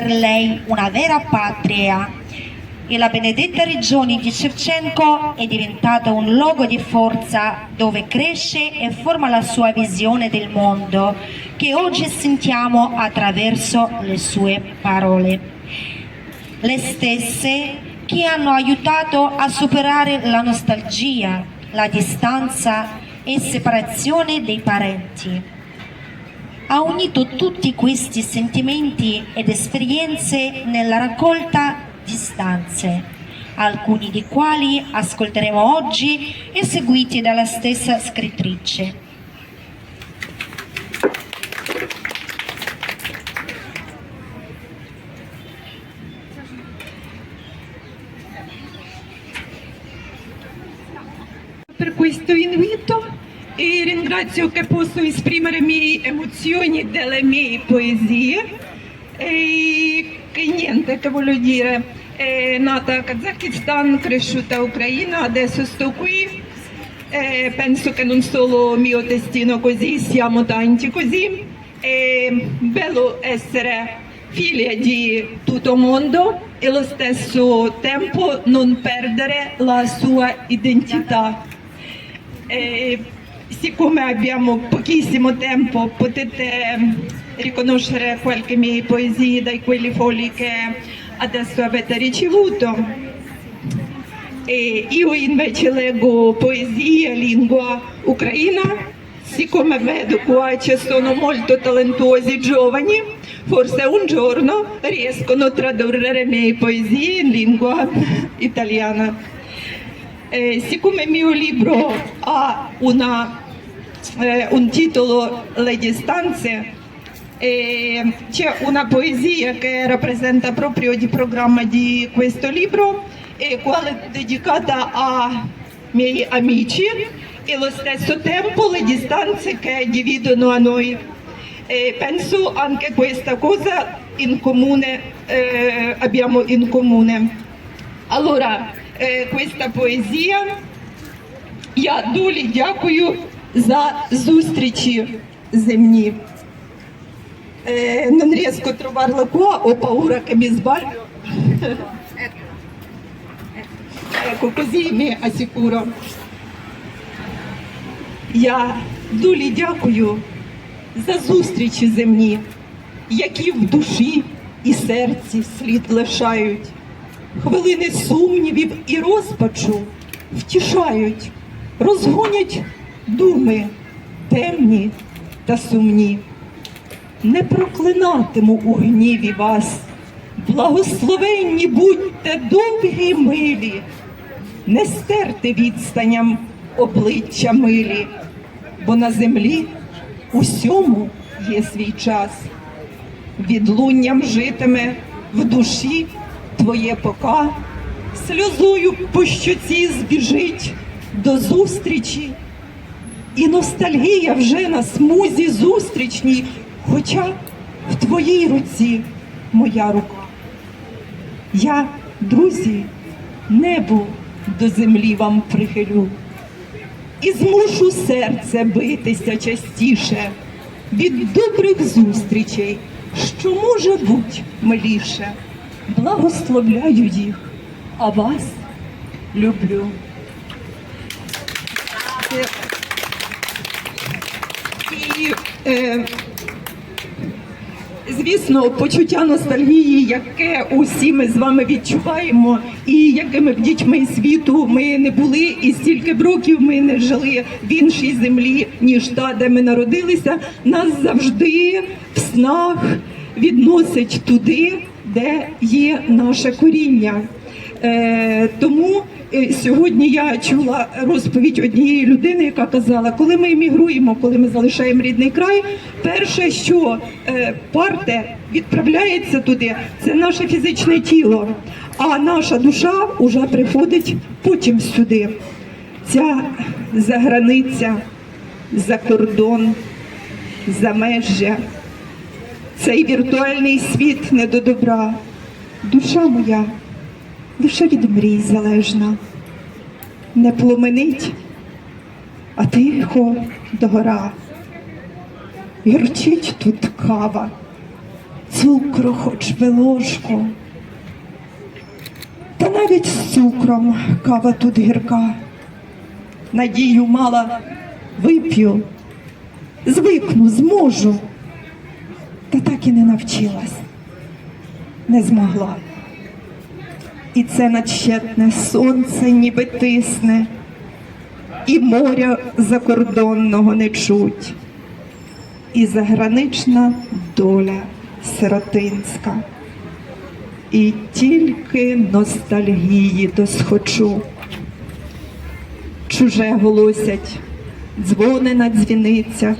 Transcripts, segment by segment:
per lei una vera patria e la benedetta regione di Shevchenko è diventata un luogo di forza dove cresce e forma la sua visione del mondo che oggi sentiamo attraverso le sue parole. Le stesse che hanno aiutato a superare la nostalgia, la distanza e separazione dei parenti. Ha unito tutti questi sentimenti ed esperienze nella raccolta di stanze, alcuni dei quali ascolteremo oggi eseguiti dalla stessa scrittrice. Ringrazio che posso esprimere le mie emozioni delle mie poesie e che niente che voglio dire è nata a Kazakistan, cresciuta a Ucraina, adesso sto qui e penso che non solo il mio destino così, siamo tanti così è bello essere figlia di tutto il mondo e allo stesso tempo non perdere la sua identità. E siccome abbiamo pochissimo tempo, potete riconoscere qualche mie poesie da quelli fogli che adesso avete ricevuto. E io invece leggo poesie lingua ucraina, siccome vedo qua ci sono molto talentuosi giovani, forse un giorno riescono a tradurre le mie poesie in lingua italiana. Eh, siccome il mio libro ha una, eh, un titolo Le distanze, eh, c'è una poesia che rappresenta proprio il programma di questo libro, e quale dedicata a miei amici e allo stesso tempo le distanze che dividono a noi. E penso anche questa cosa in comune, eh, abbiamo in comune. Allora, е, questa поезія. Я дуже дякую за зустрічі земні. Non riesco a trovarla qua, ho paura che mi sbaglio. Ecco, così mi assicuro. Я дуже дякую за зустрічі земні, які в душі і серці слід лишають. Хвилини сумнівів і розпачу втішають, розгонять думи темні та сумні. Не проклинатиму у гніві вас, благословенні будьте довгі й милі, не стерти відстаням обличчя милі, бо на землі усьому є свій час. Відлунням житиме в душі твоє пока, сльозою по щоці збіжить до зустрічі, і ностальгія вже на смузі зустрічній, хоча в твоїй руці моя рука. Я, друзі, небо до землі вам прихилю і змушу серце битися частіше від добрих зустрічей, що може бути миліше. Благословляю їх, а вас люблю. І, е, звісно, почуття ностальгії, яке усі ми з вами відчуваємо, і якими б дітьми світу ми не були, і стільки б років ми не жили в іншій землі, ніж та, де ми народилися, нас завжди в снах відносить туди, де є наше коріння. Е, тому е, сьогодні я чула розповідь однієї людини, яка казала, коли ми емігруємо, коли ми залишаємо рідний край, перше, що е, парте відправляється туди, це наше фізичне тіло, а наша душа вже приходить потім сюди. Ця заграниця, за кордон, за межжя, цей віртуальний світ не до добра. Душа моя лише від мрій залежна, не пломенить, а тихо догора. Гірчить тут кава, цукру хоч би ложку. Та навіть з цукром кава тут гірка. Надію мала вип'ю, звикну, зможу. Та так і не навчилась, не змогла. І це надщетне сонце ніби тисне, і моря закордонного не чуть, і загранична доля сиротинська. І тільки ностальгії досхочу. Чуже голосять, дзвони на дзвіницях,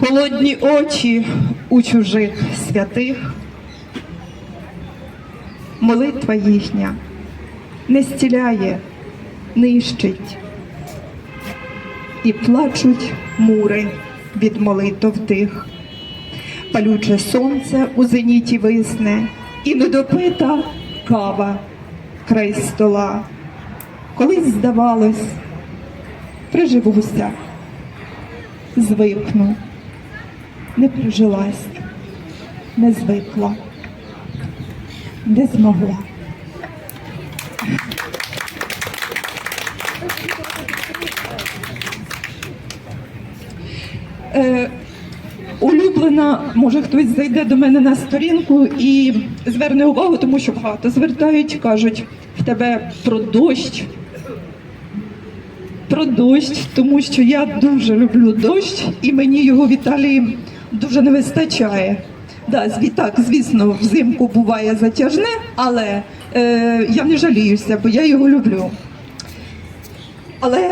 холодні очі у чужих святих. Молитва їхня не стіляє, нищить, і плачуть мури від молитов тих. Палюче сонце у зеніті висне, і недопита кава край стола. Колись здавалось, приживуся, звикну, не прижилась, не звикла, не змогла. Е, улюблена, може хтось зайде до мене на сторінку і зверне увагу, тому що багато звертають, кажуть, в тебе про дощ. Про дощ, тому що я дуже люблю дощ, і мені його в Італії дуже не вистачає. Да, зві- так, звісно, взимку буває затяжне, але е, я не жаліюся, бо я його люблю. Але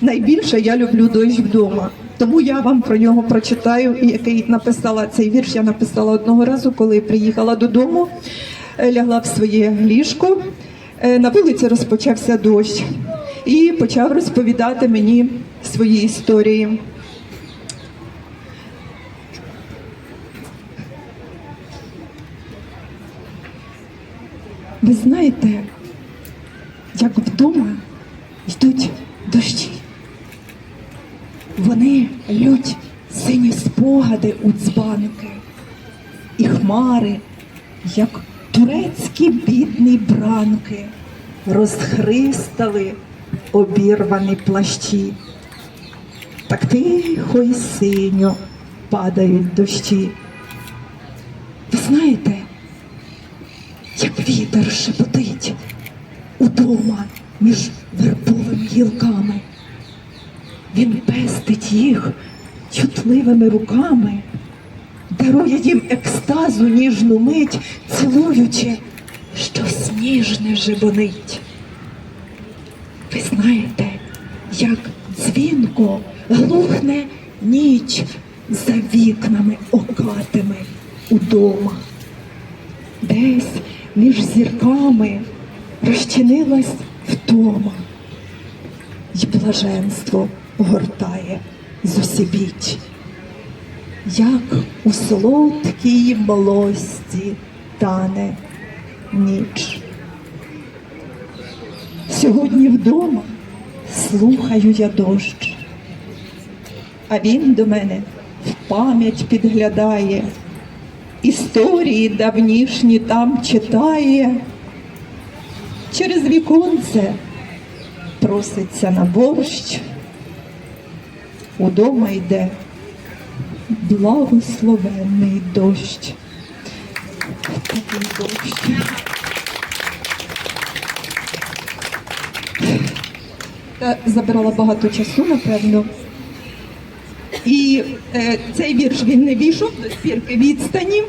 найбільше я люблю дощ вдома. Тому я вам про нього прочитаю, який написала цей вірш. Я написала одного разу, коли приїхала додому, е, лягла в своє ліжко. е, На вулиці розпочався дощ і почав розповідати мені свої історії. Ви знаєте, як вдома йдуть дощі. Вони лють сині спогади у дзбанки, і хмари, як турецькі бідні бранки, розхристали обірвані плащі. Так тихо й синьо падають дощі. Ви знаєте, вітер шепотить удома між вербовими гілками. Він пестить їх чутливими руками, дарує їм екстазу ніжну мить, цілуючи, щось ніжне жебонить. Ви знаєте, як дзвінко глухне ніч за вікнами окатими удома. Десь між зірками розчинилась втома, й блаженство гортає зусібіч, як у солодкій молості тане ніч. Сьогодні вдома слухаю я дощ, а він до мене в пам'ять підглядає, історії давнішні там читає, через віконце проситься на борщ, удома йде благословенний дощ. Такий дощ. Та забирала багато часу, напевно. І е, цей вірш він не війшов до спірки відстані.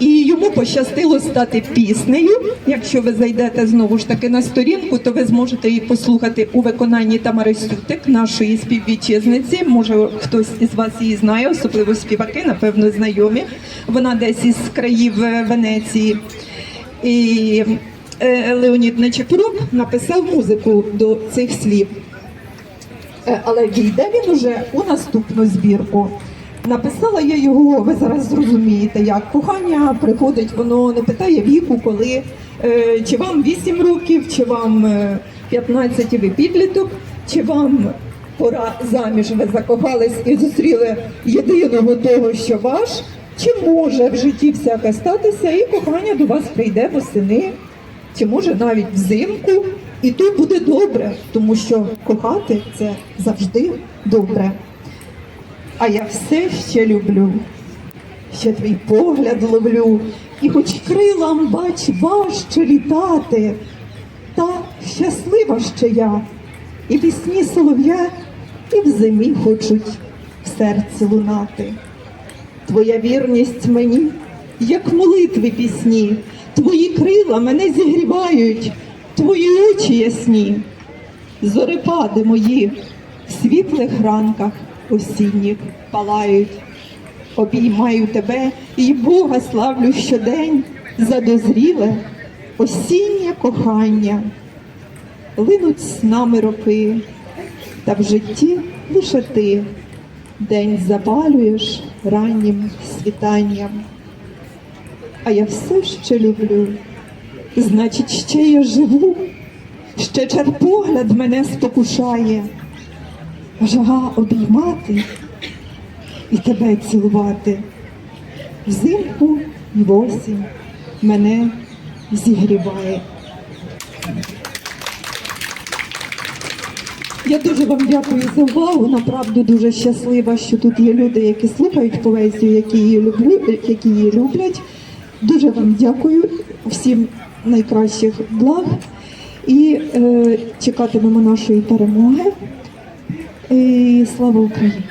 І йому пощастило стати піснею. Якщо ви зайдете знову ж таки на сторінку, то ви зможете її послухати у виконанні Тамари Сютик, нашої співвітчизниці. Може, хтось із вас її знає, особливо співаки, напевно, знайомі. Вона десь із країв е, Венеції. І е, Леонід Нечепорук написав музику до цих слів. Е, Але війде він уже у наступну збірку. Написала я його, ви зараз зрозумієте, як кохання приходить, воно не питає віку, коли е, чи вам 8 років, чи вам е, 15 і ви підліток, чи вам пора заміж, ви закохались і зустріли єдиного того, що ваш, Чи може в житті всяке статися, і кохання до вас прийде восени, чи може навіть взимку, і то буде добре, тому що кохати це завжди добре. А я все ще люблю, ще твій погляд ловлю, і хоч крилам, бач, важче літати, та щаслива ще я, і пісні солов'я, і в зимі хочуть в серці лунати. Твоя вірність мені, як молитви пісні, твої крила мене зігрівають, твої очі ясні, зорепади мої в світлих ранках осінніх палають. Обіймаю тебе і Бога славлю щодень за дозріле осіннє кохання. Линуть з нами роки, та в житті лише ти день запалюєш раннім світанням. А я все ще люблю, значить, ще я живу, ще чар погляд мене спокушає, жага обіймати і тебе цілувати. Взимку й в мене зігріває. Я дуже вам дякую за увагу. Направду дуже щаслива, що тут є люди, які слухають поезію, які її люблю, які її люблять. Дуже вам дякую, всім найкращих благ і е, чекатимемо нашої перемоги. І слава Україні!